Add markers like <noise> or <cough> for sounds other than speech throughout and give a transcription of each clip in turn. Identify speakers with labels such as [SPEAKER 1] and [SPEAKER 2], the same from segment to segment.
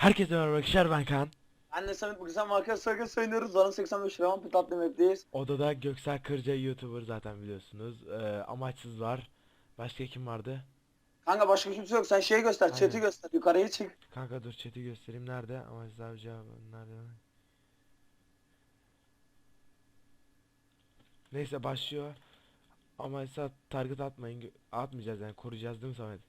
[SPEAKER 1] Herkese merhaba arkadaşlar ben Kaan.
[SPEAKER 2] Ben de Samet bugün sen marka Circus oynuyoruz. Zona 85 Revan Pit adlı map'teyiz.
[SPEAKER 1] Odada Göksel Kırca YouTuber zaten biliyorsunuz. Ee, amaçsız var. Başka kim vardı?
[SPEAKER 2] Kanka başka kimse yok. Sen şeyi göster, chat'i
[SPEAKER 1] Aynen.
[SPEAKER 2] göster. Yukarıya çık.
[SPEAKER 1] Kanka dur chat'i göstereyim. Nerede? Amaçsız abi cevabı nerede? Neyse başlıyor. Amaçsız target atmayın. Atmayacağız yani koruyacağız değil mi Samet?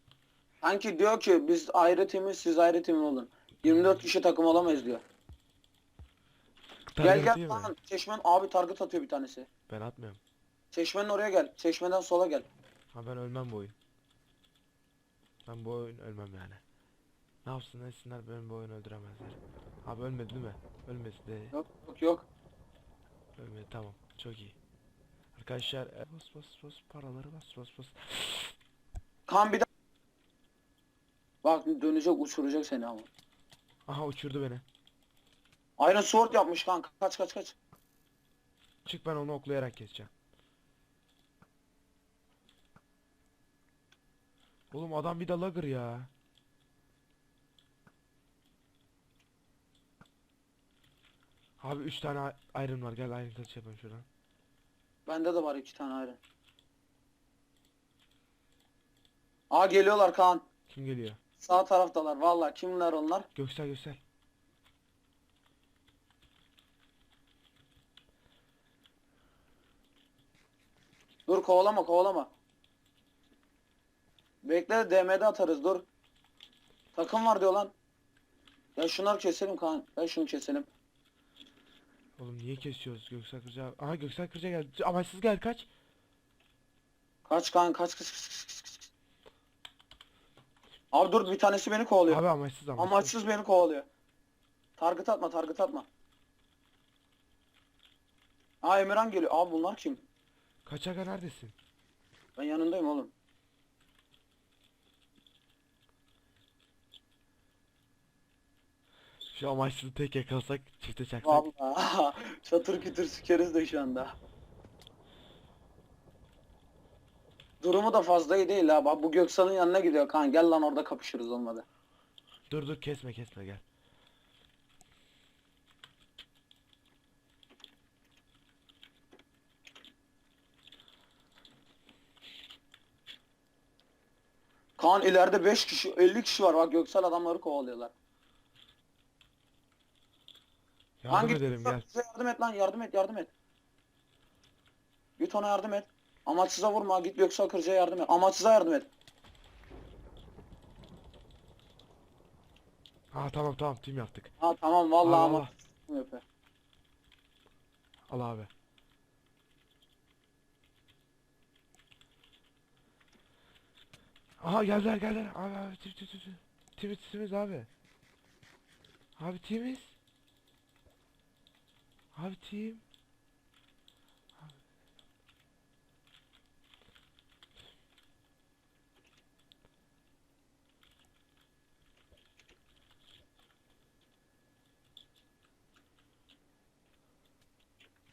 [SPEAKER 2] Sanki diyor ki biz ayrı timiz, siz ayrı tim olun. 24 kişi takım olamayız diyor.
[SPEAKER 1] Target
[SPEAKER 2] gel gel
[SPEAKER 1] atayım mı?
[SPEAKER 2] lan. Çeşmen abi target atıyor bir tanesi.
[SPEAKER 1] Ben atmıyorum.
[SPEAKER 2] Çeşmenin oraya gel. Çeşmeden sola gel.
[SPEAKER 1] Ha ben ölmem bu oyun. Ben bu oyun ölmem yani. Ne yapsın etsinler benim bu oyunu öldüremezler. Abi ölmedi değil mi? Ölmedi de.
[SPEAKER 2] Yok yok yok.
[SPEAKER 1] Ölmedi tamam. Çok iyi. Arkadaşlar e, bas bas bas paraları bas bas bas.
[SPEAKER 2] Kan bir daha. Bak dönecek uçuracak seni ama.
[SPEAKER 1] Aha uçurdu beni.
[SPEAKER 2] Iron Sword yapmış kanka. Kaç kaç kaç.
[SPEAKER 1] Çık ben onu oklayarak keseceğim. Oğlum adam bir de lagger ya. Abi 3 tane iron var gel iron kılıç yapalım şuradan.
[SPEAKER 2] Bende de var iki tane Iron. Aa geliyorlar Kaan.
[SPEAKER 1] Kim geliyor?
[SPEAKER 2] Sağ taraftalar. Vallahi kimler onlar?
[SPEAKER 1] Göksel göksel.
[SPEAKER 2] Dur kovalama kovalama. Bekle DM'de atarız dur. Takım var diyor lan. Ya şunları keselim kan. Ya şunu keselim.
[SPEAKER 1] Oğlum niye kesiyoruz Göksel Kırca? Aha Göksel Kırca geldi. Amaçsız gel kaç.
[SPEAKER 2] Kaç kan kaç kaç kaç kaç kaç, kaç. Abi dur bir tanesi beni kovalıyor.
[SPEAKER 1] Abi amaçsız amaçsız.
[SPEAKER 2] Amaçsız beni kovalıyor. Target atma target atma. Aa Emirhan geliyor. Abi bunlar kim?
[SPEAKER 1] Kaçaka neredesin?
[SPEAKER 2] Ben yanındayım oğlum.
[SPEAKER 1] Şu amaçsızı tek yakalasak çifte çaksak.
[SPEAKER 2] Vallahi <laughs> çatır kütür sükeriz de şu anda. Durumu da fazla iyi değil ha. Bak bu Göksal'ın yanına gidiyor kan. Gel lan orada kapışırız olmadı.
[SPEAKER 1] Dur dur kesme kesme gel.
[SPEAKER 2] Kaan ileride 5 kişi 50 kişi var. Bak Göksal adamları kovalıyorlar.
[SPEAKER 1] Yardım
[SPEAKER 2] Hangi
[SPEAKER 1] edelim gel.
[SPEAKER 2] Bize yardım et lan yardım et yardım et. Git ona yardım et. Amaçsıza vurma git Göksal Kırca'ya yardım et. Amaçsıza yardım et.
[SPEAKER 1] Ha tamam tamam team yaptık.
[SPEAKER 2] Ha tamam vallahi
[SPEAKER 1] Al, al,
[SPEAKER 2] ama. yapıyor.
[SPEAKER 1] Al abi. Aha geldiler geldiler. Abi abi tim tim tim tim. Timiz timiz abi. Abi timiz. Abi team.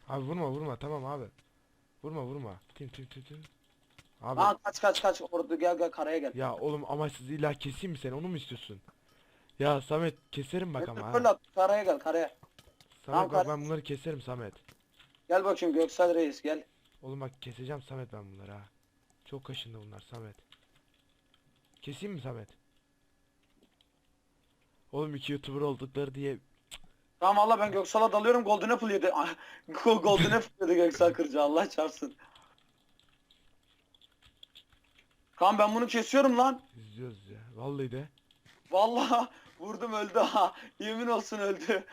[SPEAKER 1] Abi vurma vurma tamam abi. Vurma vurma. Tim tim tim tim. Abi
[SPEAKER 2] Ha kaç kaç kaç orada gel gel karaya gel.
[SPEAKER 1] ya oğlum amaçsız illa keseyim mi seni onu mu istiyorsun? Ya Samet keserim bak ama ha.
[SPEAKER 2] Fırlat karaya gel karaya.
[SPEAKER 1] Samet bak
[SPEAKER 2] kar-
[SPEAKER 1] ben bunları keserim Samet.
[SPEAKER 2] Gel bakayım Göksel Reis gel.
[SPEAKER 1] Oğlum bak keseceğim Samet ben bunları ha. Çok kaşındı bunlar Samet. Keseyim mi Samet? Oğlum iki YouTuber oldukları diye
[SPEAKER 2] Tamam valla ben Göksal'a dalıyorum Golden Apple yedi. Ah, Golden Apple yedi Göksel Kırcı Allah çarpsın. Kan ben bunu kesiyorum lan.
[SPEAKER 1] izliyoruz ya. Vallahi de.
[SPEAKER 2] Vallahi vurdum öldü ha. Yemin olsun öldü.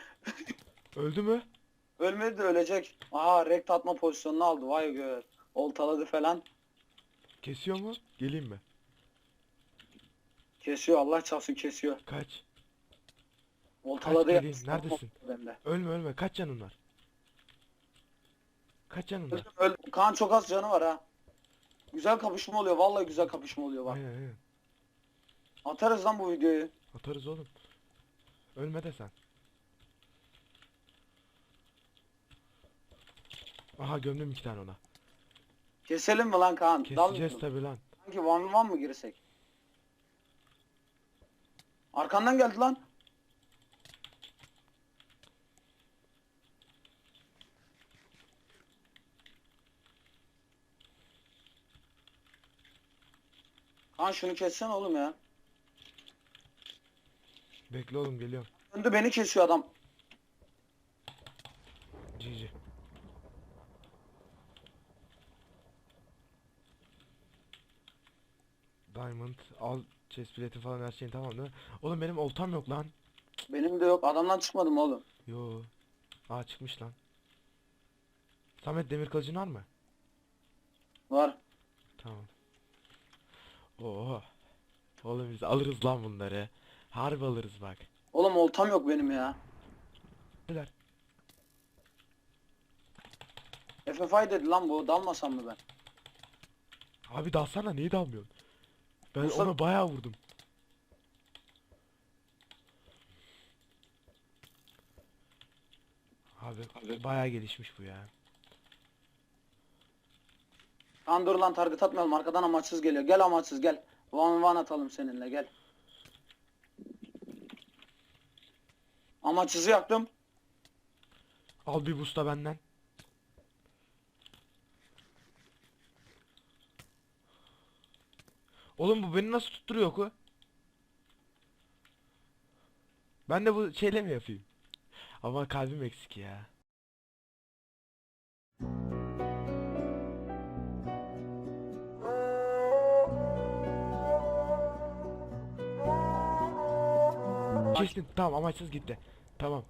[SPEAKER 1] Öldü mü?
[SPEAKER 2] Ölmedi de ölecek. Aha rekt atma pozisyonunu aldı vay gör. Oltaladı falan.
[SPEAKER 1] Kesiyor mu? Geleyim mi?
[SPEAKER 2] Kesiyor Allah çarpsın kesiyor.
[SPEAKER 1] Kaç?
[SPEAKER 2] Oltaladı
[SPEAKER 1] geleyim,
[SPEAKER 2] ya.
[SPEAKER 1] neredesin?
[SPEAKER 2] Bende.
[SPEAKER 1] Ölme ölme. Kaç canın var? Kaç canın var?
[SPEAKER 2] Öldüm, öldüm. Kaan çok az canı var ha. Güzel kapışma oluyor. Vallahi güzel kapışma oluyor bak.
[SPEAKER 1] Aynen aynen.
[SPEAKER 2] Atarız lan bu videoyu.
[SPEAKER 1] Atarız oğlum. Ölme de sen. Aha gömdüm iki tane ona.
[SPEAKER 2] Keselim mi lan Kaan?
[SPEAKER 1] Keseceğiz tabi lan.
[SPEAKER 2] Sanki one one mı girsek? Arkandan geldi lan. Kaan şunu kessene oğlum ya.
[SPEAKER 1] Bekle oğlum geliyorum.
[SPEAKER 2] Önde beni kesiyor adam.
[SPEAKER 1] GG. Diamond al chest bileti falan her şeyin tamam değil mi? Oğlum benim oltam yok lan.
[SPEAKER 2] Benim de yok. Adamdan çıkmadım oğlum.
[SPEAKER 1] Yo. Aa çıkmış lan. Samet demir kılıcın var mı?
[SPEAKER 2] Var.
[SPEAKER 1] Tamam. Oo. Oğlum biz alırız lan bunları. Harbi alırız bak.
[SPEAKER 2] Oğlum oltam yok benim ya.
[SPEAKER 1] Neler?
[SPEAKER 2] FFI dedi lan bu. Dalmasam mı ben?
[SPEAKER 1] Abi dalsana niye dalmıyorsun? Ben
[SPEAKER 2] Musa-
[SPEAKER 1] ona bayağı vurdum. Abi, bayağı gelişmiş bu ya.
[SPEAKER 2] Kaan dur lan target atmayalım. Arkadan amaçsız geliyor. Gel amaçsız gel. One one atalım seninle gel. Amaçsızı yaktım.
[SPEAKER 1] Al bir busta benden. Oğlum bu beni nasıl tutturuyor oku? Ben de bu şeyle mi yapayım? Ama kalbim eksik ya. Kestim. Tamam amaçsız gitti. Tamam.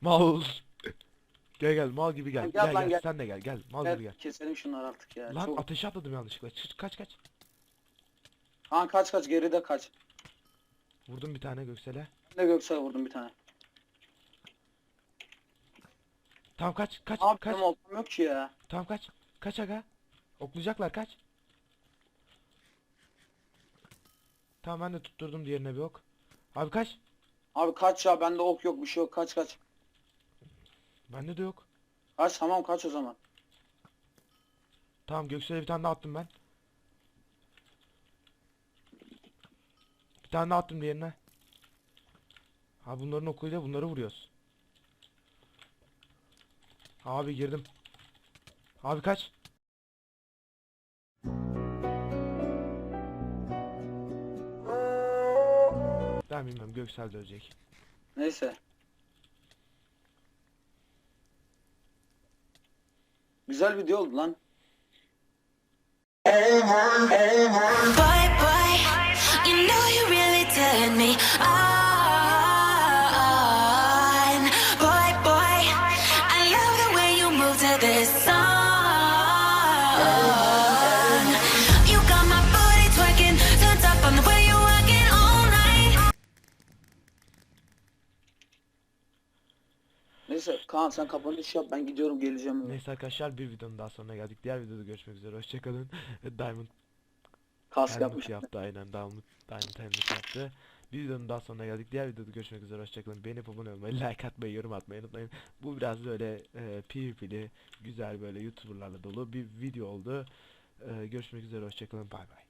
[SPEAKER 1] Mal. Gel gel mal gibi gel.
[SPEAKER 2] Gel
[SPEAKER 1] Gel
[SPEAKER 2] lan,
[SPEAKER 1] gel,
[SPEAKER 2] gel.
[SPEAKER 1] sen de gel gel mal gibi
[SPEAKER 2] Gel, keselim şunları artık ya.
[SPEAKER 1] Lan
[SPEAKER 2] Çok-
[SPEAKER 1] ateşe atladım yanlışlıkla. Çık, kaç kaç.
[SPEAKER 2] Kaan kaç kaç geride kaç.
[SPEAKER 1] Vurdum bir tane Göksel'e.
[SPEAKER 2] Ben de Göksel'e vurdum bir tane.
[SPEAKER 1] Tamam kaç kaç
[SPEAKER 2] Abi
[SPEAKER 1] kaç.
[SPEAKER 2] benim oltam yok ki ya.
[SPEAKER 1] Tamam kaç. Kaç aga. Oklayacaklar kaç. Tamam ben de tutturdum diğerine bir ok. Abi kaç.
[SPEAKER 2] Abi kaç ya bende ok yok bir şey yok kaç kaç.
[SPEAKER 1] Bende de yok.
[SPEAKER 2] Kaç tamam kaç o zaman.
[SPEAKER 1] Tamam Göksel'e bir tane daha attım ben. Bir tane daha attım diğerine. Ha bunların okuyla bunları vuruyoruz. Abi girdim. Abi kaç. Ben bilmem Göksel de ölecek.
[SPEAKER 2] Neyse. Güzel video oldu lan. Kaan sen kapanış yap ben gidiyorum geleceğim. eve.
[SPEAKER 1] Neyse arkadaşlar bir videonun daha sonuna geldik. Diğer videoda görüşmek üzere. Hoşçakalın. <laughs> Diamond
[SPEAKER 2] Kask
[SPEAKER 1] Helmut
[SPEAKER 2] yapmış.
[SPEAKER 1] yaptı aynen Diamond, Diamond Helmut yaptı. Bir videonun daha sonuna geldik. Diğer videoda görüşmek üzere. Hoşçakalın. Beğenip abone olmayı, like atmayı, yorum atmayı unutmayın. Bu biraz böyle e, PvP'li, güzel böyle YouTuber'larla dolu bir video oldu. E, görüşmek üzere. Hoşçakalın. Bay bay.